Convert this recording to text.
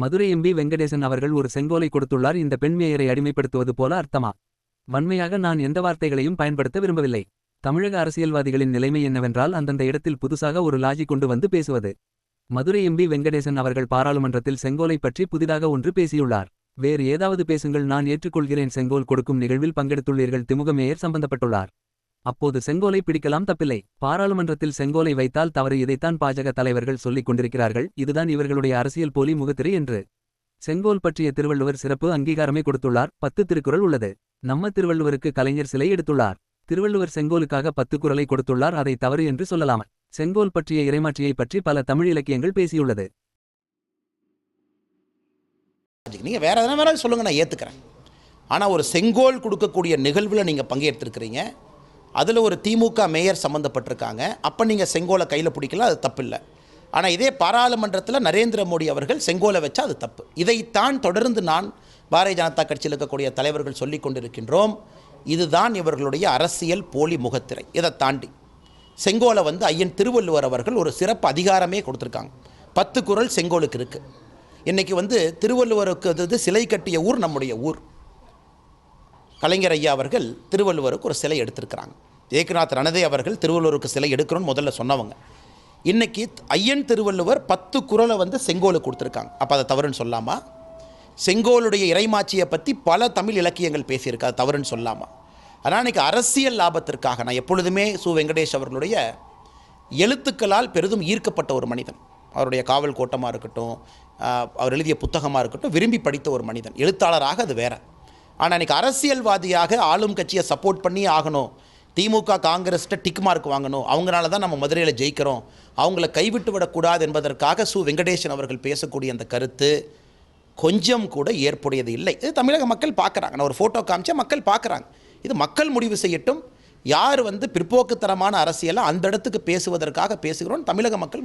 Madurai MP Venkatesan அவர்கள் ஒரு செங்கோலை கொடுத்துள்ளார். இந்த பெண் மேயரை அடிமைப்படுத்துவது போல அர்த்தமா? வன்மையாக நான் எந்த வார்த்தைகளையும் பயன்படுத்த விரும்பவில்லை. தமிழக அரசியல்வாதிகளின் நிலைமை என்னவென்றால் அந்தந்த இடத்தில் புதுசாக ஒரு லாஜி கொண்டு வந்து பேசுவது. மதுரை எம்பி வெங்கடேசன் அவர்கள் பாராளுமன்றத்தில் செங்கோலை பற்றி புதிதாக ஒன்று பேசியுள்ளார். வேறு ஏதாவது பேசுங்கள் நான் ஏற்றுக்கொள்கிறேன். செங்கோல் கொடுக்கும் நிகழ்வில் பங்கெடுத்துள்ளீர்கள். திமுக மேயர் சம்பந்தப்பட்டுள்ளார். அப்போது செங்கோலை பிடிக்கலாம் தப்பில்லை. பாராளுமன்றத்தில் செங்கோலை வைத்தால் தவறு. இதைத்தான் பாஜக தலைவர்கள் சொல்லிக் கொண்டிருக்கிறார்கள். இதுதான் இவர்களுடைய அரசியல் போலி முகத்திரை என்று. செங்கோல் பற்றிய திருவள்ளுவர் சிறப்பு அங்கீகாரமே கொடுத்துள்ளார். பத்து திருக்குறள் உள்ளது. நம்ம திருவள்ளுவருக்கு கலைஞர் சிலை எடுத்துள்ளார். திருவள்ளுவர் செங்கோலுக்காக பத்து குரலை கொடுத்துள்ளார். அதை தவறு என்று சொல்லலாம் செங்கோல் பற்றிய இறைமாற்றியை பற்றி பல தமிழ் இலக்கியங்கள் பேசியுள்ளது. நீங்கள் வேற எதனா வேணாலும் சொல்லுங்க. நான் ஏற்றுக்கிறேன் ஆனால் ஒரு செங்கோல் கொடுக்கக்கூடிய நிகழ்வில் நீங்கள் பங்கேற்றிருக்கிறீங்க. அதில் ஒரு திமுக மேயர் சம்மந்தப்பட்டிருக்காங்க அப்போ நீங்கள் செங்கோலை கையில் பிடிக்கல அது தப்பு இல்லை ஆனால் இதே பாராளுமன்றத்தில் நரேந்திர மோடி அவர்கள் செங்கோலை வச்சா அது தப்பு. இதைத்தான் தொடர்ந்து நான் பாரதிய ஜனதா கட்சியில் இருக்கக்கூடிய தலைவர்கள் சொல்லிக் கொண்டிருக்கின்றோம். இதுதான் இவர்களுடைய அரசியல் போலி முகத்திரை. இதை தாண்டி செங்கோலை வந்து ஐயன் திருவள்ளுவர் அவர்கள் ஒரு சிறப்பு அதிகாரமே கொடுத்துருக்காங்க. பத்து குறள் செங்கோலுக்கு இருக்குது இன்றைக்கி வந்து திருவள்ளுவருக்கு அது சிலை கட்டிய ஊர் நம்முடைய ஊர். கலைஞர் ஐயா அவர்கள் திருவள்ளுவருக்கு ஒரு சிலை எடுத்திருக்கிறாங்க. ஏக்நாத் ரணதே அவர்கள் திருவள்ளுவருக்கு சிலை எடுக்கிறோன்னு முதல்ல சொன்னவங்க. இன்றைக்கி ஐயன் திருவள்ளுவர் பத்து குறளை வந்து செங்கோலுக்கு கொடுத்துருக்காங்க. அப்போ அதை தவறுன்னு சொல்லாமா? செங்கோலுடைய இறைமாட்சியை பற்றி பல தமிழ் இலக்கியங்கள் பேசியிருக்கு. அது தவறுன்னு சொல்லாமா? ஆனால் அன்றைக்கி அரசியல் லாபத்திற்காக நான் எப்பொழுதுமே சு. வெங்கடேஷ் அவர்களுடைய எழுத்துக்களால் பெரிதும் ஈர்க்கப்பட்ட ஒரு மனிதன். அவருடைய காவல் கோட்டமாக இருக்கட்டும் அவர் எழுதிய புத்தகமாக இருக்கட்டும் விரும்பி படித்த ஒரு மனிதன். எழுத்தாளராக அது வேறு. ஆனால் இன்னைக்கு அரசியல்வாதியாக ஆளும் கட்சியை சப்போர்ட் பண்ணி ஆகணும். திமுக காங்கிரஸ்கிட்ட டிக் மார்க் வாங்கணும். அவங்களால தான் நம்ம மதுரையில் ஜெயிக்கிறோம். அவங்கள கைவிட்டு விடக்கூடாது என்பதற்காக சு வெங்கடேசன் அவர்கள் பேசக்கூடிய அந்த கருத்து கொஞ்சம் கூட ஏற்புடையது இல்லை. இது தமிழக மக்கள் பார்க்குறாங்க நான் ஒரு ஃபோட்டோ காமிச்சா மக்கள் பார்க்குறாங்க இது மக்கள் முடிவு செய்யட்டும். யார் வந்து பிற்போக்குத்தனமான அரசியலை அந்த இடத்துக்கு பேசுவதற்காக பேசுகிறோம் தமிழக மக்கள்